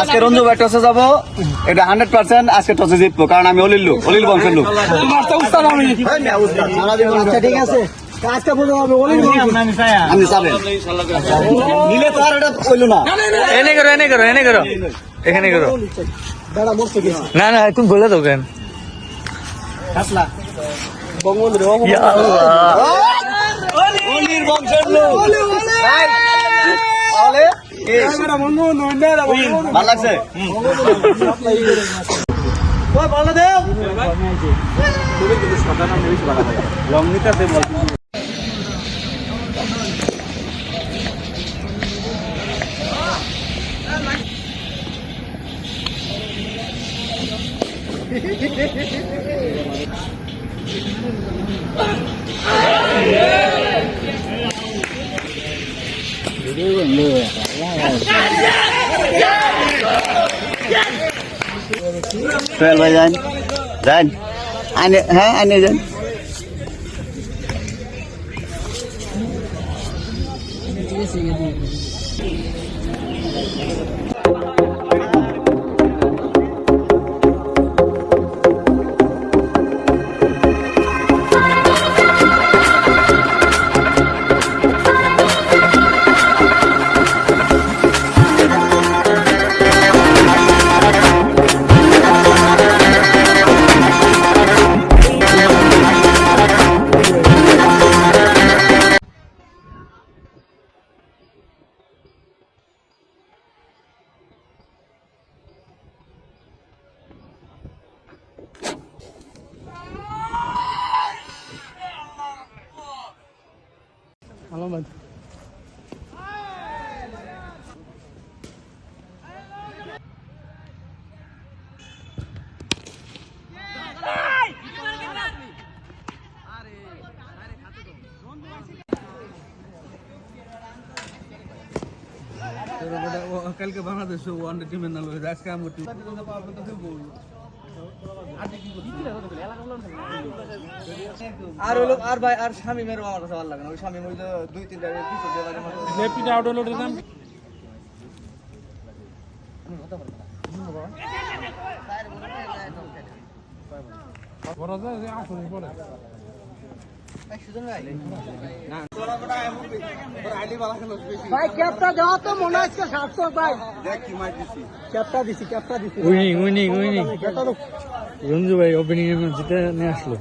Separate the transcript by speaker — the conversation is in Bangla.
Speaker 1: আজকে রঞ্জু ভাই টসে যাব। এটা হান্ড্রেড পার্সেন্ট আজকে টসে জিতবো কারণ আমি অলিল লোক অলিল বংশের লোক
Speaker 2: আচ্ছা ঠিক আছে। কাজটা বোঝা হবে বলি
Speaker 1: আপনি যাবেন নিলে তো আর এটা কইলো না।
Speaker 3: এনে করো এনে করো এনে করো। এখানে করো।
Speaker 2: দাঁড়া
Speaker 3: না না তুমি বলে দাও কেন?
Speaker 2: বঙ্গবন্ধু।
Speaker 1: অলির বংশের লোক ভাই, তাহলে এই, ভালো লাগছে সোহেল ভাই যান। যান। আনে হ্যাঁ আনে যান।
Speaker 4: কালকে বাংলাদেশ ওয়ান ডে টিমের নাম আজকে আমি
Speaker 2: আর হলো আর ভাই আর স্বামী মেরো আমার কাছে ভালো লাগে না। ওই স্বামী ওই দুই তিনটা কিছু দিয়ে লাগে আমার ভাই ক্যাপটা দেওয়া তো মনে হচ্ছে সাতশো ভাই। ক্যাপটা দিছি ক্যাপটা দিছি।
Speaker 3: Winning winning winning. রঞ্জু ভাই ওপেনিং জিতে নিয়ে আসলো।